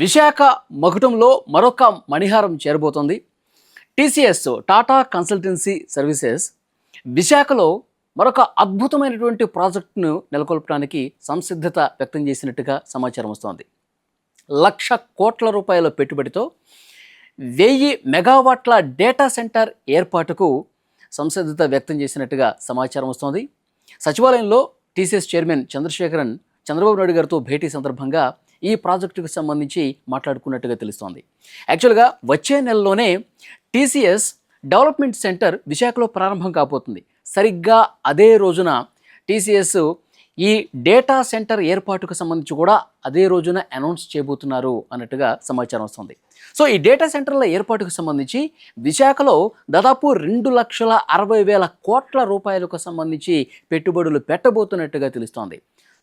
విశాఖ మకుటంలో మరొక మణిహారం చేరబోతోంది. టీసీఎస్ టాటా కన్సల్టెన్సీ సర్వీసెస్ విశాఖలో మరొక అద్భుతమైనటువంటి ప్రాజెక్టును నెలకొల్పడానికి సంసిద్ధత వ్యక్తం చేసినట్టుగా సమాచారం వస్తోంది. లక్ష కోట్ల రూపాయల పెట్టుబడితో వెయ్యి మెగావాట్ల డేటా సెంటర్ ఏర్పాటుకు సంసిద్ధత వ్యక్తం చేసినట్టుగా సమాచారం వస్తోంది. సచివాలయంలో టీసీఎస్ చైర్మన్ చంద్రశేఖరన్ చంద్రబాబు నాయుడు గారితో భేటీ సందర్భంగా ఈ ప్రాజెక్టుకు సంబంధించి మాట్లాడుకున్నట్టుగా తెలుస్తోంది. యాక్చువల్గా వచ్చే నెలలోనే టీసీఎస్ డెవలప్మెంట్ సెంటర్ విశాఖలో ప్రారంభం కాబోతుంది. సరిగ్గా అదే రోజున టీసీఎస్ ఈ డేటా సెంటర్ ఏర్పాటుకు సంబంధించి కూడా అదే రోజున అనౌన్స్ చేయబోతున్నారు అన్నట్టుగా సమాచారం వస్తుంది. సో ఈ డేటా సెంటర్ల ఏర్పాటుకు సంబంధించి విశాఖలో దాదాపు రెండు లక్షల అరవై వేల కోట్ల రూపాయలకు సంబంధించి పెట్టుబడులు పెట్టబోతున్నట్టుగా తెలుస్తోంది.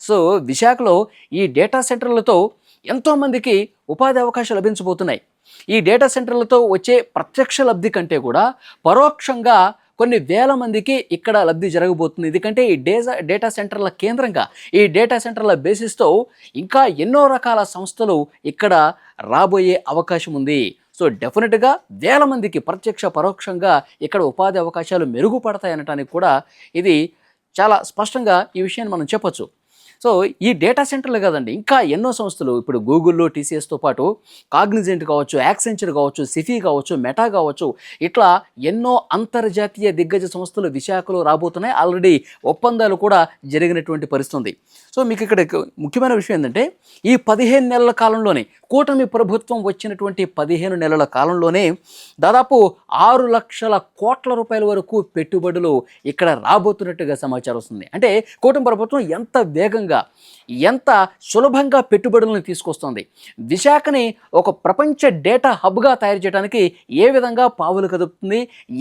సో విశాఖలో ఈ డేటా సెంటర్లతో ఎంతోమందికి ఉపాధి అవకాశాలు లభించబోతున్నాయి. ఈ డేటా సెంటర్లతో వచ్చే ప్రత్యక్ష లబ్ధి కంటే కూడా పరోక్షంగా కొన్ని వేల మందికి ఇక్కడ లబ్ధి జరగబోతుంది. ఎందుకంటే ఈ డేటా డేటా సెంటర్ల కేంద్రంగా ఈ డేటా సెంటర్ల బేసిస్తో ఇంకా ఎన్నో రకాల సంస్థలు ఇక్కడ రాబోయే అవకాశం ఉంది. సో డెఫినెట్గా వేల మందికి ప్రత్యక్ష పరోక్షంగా ఇక్కడ ఉపాధి అవకాశాలు మెరుగుపడతాయనటానికి కూడా ఇది చాలా స్పష్టంగా ఈ విషయాన్ని మనం చెప్పొచ్చు. సో ఈ డేటా సెంటర్లు కదండి ఇంకా ఎన్నో సంస్థలు. ఇప్పుడు గూగుల్లో టీసీఎస్తో పాటు కాగ్నిజెంట్ కావచ్చు యాక్సెంచర్ కావచ్చు సిఫీ కావచ్చు మెటా కావచ్చు ఇట్లా ఎన్నో అంతర్జాతీయ దిగ్గజ సంస్థలు విశాఖలో రాబోతున్నాయి. ఆల్రెడీ ఒప్పందాలు కూడా జరిగినటువంటి పరిస్థితి ఉంది. సో మీకు ఇక్కడ ముఖ్యమైన విషయం ఏంటంటే ఈ పదిహేను నెలల కాలంలోనే కూటమి ప్రభుత్వం వచ్చినటువంటి పదిహేను నెలల కాలంలోనే దాదాపు ఆరు లక్షల కోట్ల రూపాయల వరకు పెట్టుబడులు ఇక్కడ రాబోతున్నట్టుగా సమాచారం వస్తుంది. అంటే కూటమి ప్రభుత్వం ఎంత వేగంగా ఎంత సులభంగా పెట్టుబడులను తీసుకొస్తుంది. విశాఖని ఒక ప్రపంచ డేటా హబ్గా తయారు చేయడానికి ఏ విధంగా పావులు కదుపుతుంది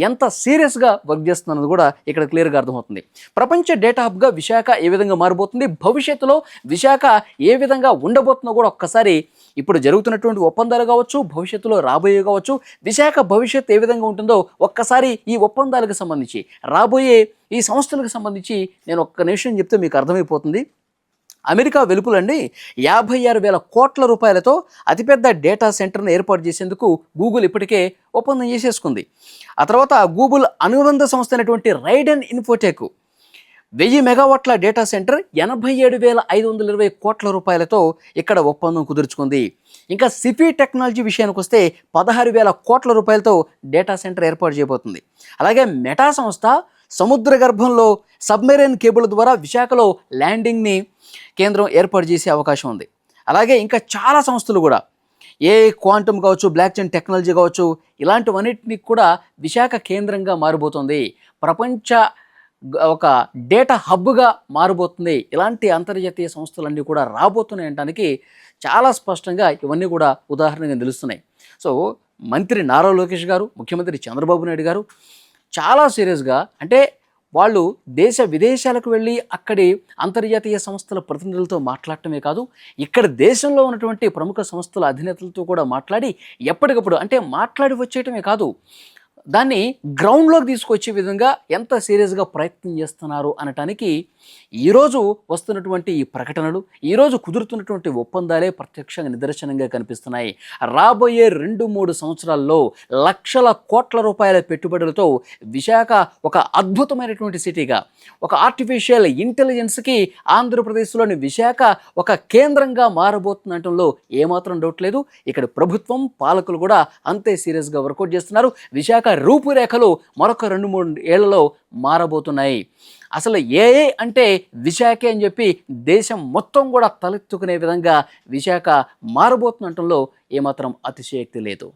ఎంత సీరియస్గా వర్క్ చేస్తున్నది కూడా ఇక్కడ క్లియర్గా అర్థమవుతుంది. ప్రపంచ డేటా హబ్గా విశాఖ ఏ విధంగా మారిపోతుంది భవిష్యత్తులో విశాఖ ఏ విధంగా ఉండబోతుందో కూడా ఒక్కసారి ఇప్పుడు జరుగుతున్నటువంటి ఒప్పందాలు కావచ్చు భవిష్యత్తులో రాబోయే కావచ్చు విశాఖ భవిష్యత్తు ఏ విధంగా ఉంటుందో ఒక్కసారి ఈ ఒప్పందాలకు సంబంధించి రాబోయే ఈ సంస్థలకు సంబంధించి నేను ఒక్క నిమిషం చెప్తే మీకు అర్థమైపోతుంది. అమెరికా వెలుపులండి యాభై ఆరు వేల కోట్ల రూపాయలతో అతిపెద్ద డేటా సెంటర్ను ఏర్పాటు చేసేందుకు గూగుల్ ఇప్పటికే ఒప్పందం చేసేసుకుంది. ఆ తర్వాత గూగుల్ అనుబంధ సంస్థ అయినటువంటి రైడెన్ ఇన్ఫోటెక్ వెయ్యి మెగావాట్ల డేటా సెంటర్ ఎనభై ఏడు వేల ఐదు వందల ఇరవై కోట్ల రూపాయలతో ఇక్కడ ఒప్పందం కుదుర్చుకుంది. ఇంకా సిఫీ టెక్నాలజీ విషయానికి వస్తే పదహారు వేల కోట్ల రూపాయలతో డేటా సెంటర్ ఏర్పాటు చేయబోతుంది. అలాగే మెటా సంస్థ సముద్ర గర్భంలో సబ్మెరైన్ కేబుల్ ద్వారా విశాఖలో ల్యాండింగ్ని కేంద్రం ఏర్పాటు చేసే అవకాశం ఉంది. అలాగే ఇంకా చాలా సంస్థలు కూడా ఏ క్వాంటమ్ కావచ్చు బ్లాక్ చైన్ టెక్నాలజీ కావచ్చు ఇలాంటివన్నిటిని కూడా విశాఖ కేంద్రంగా మారిపోతుంది ప్రపంచ ఒక డేటా హబ్గా మారబోతుంది. ఇలాంటి అంతర్జాతీయ సంస్థలన్నీ కూడా రాబోతున్నాయి అనడానికి చాలా స్పష్టంగా ఇవన్నీ కూడా ఉదాహరణగా నిలుస్తున్నాయి. సో మంత్రి నారా లోకేష్ గారు ముఖ్యమంత్రి చంద్రబాబు నాయుడు గారు చాలా సీరియస్గా అంటే వాళ్ళు దేశ విదేశాలకు వెళ్ళి అక్కడి అంతర్జాతీయ సంస్థల ప్రతినిధులతో మాట్లాడటమే కాదు ఇక్కడ దేశంలో ఉన్నటువంటి ప్రముఖ సంస్థల అధినేతలతో కూడా మాట్లాడి ఎప్పటికప్పుడు అంటే మాట్లాడి వచ్చేయటమే కాదు దాన్ని గ్రౌండ్లోకి తీసుకొచ్చే విధంగా ఎంత సీరియస్గా ప్రయత్నం చేస్తున్నారు అనటానికి ఈరోజు వస్తున్నటువంటి ఈ ప్రకటనలు ఈరోజు కుదురుతున్నటువంటి ఒప్పందాలే ప్రత్యక్షంగా నిదర్శనంగా కనిపిస్తున్నాయి. రాబోయే రెండు మూడు సంవత్సరాల్లో లక్షల కోట్ల రూపాయల పెట్టుబడులతో విశాఖ ఒక అద్భుతమైనటువంటి సిటీగా ఒక ఆర్టిఫిషియల్ ఇంటెలిజెన్స్కి ఆంధ్రప్రదేశ్లోని విశాఖ ఒక కేంద్రంగా మారబోతుండటంలో ఏమాత్రం డౌట్ లేదు. ఇక్కడ ప్రభుత్వం పాలకులు కూడా అంతే సీరియస్గా వర్కౌట్ చేస్తున్నారు. విశాఖ రూపురేఖలు మరొక రెండు మూడు ఏళ్ళలో మారబోతున్నాయి. అసలు ఏఏ అంటే విశాఖే అని చెప్పి దేశం మొత్తం కూడా తలెత్తుకునే విధంగా విశాఖ మారబోతున్నటంలో ఏమాత్రం అతిశయోక్తి లేదు.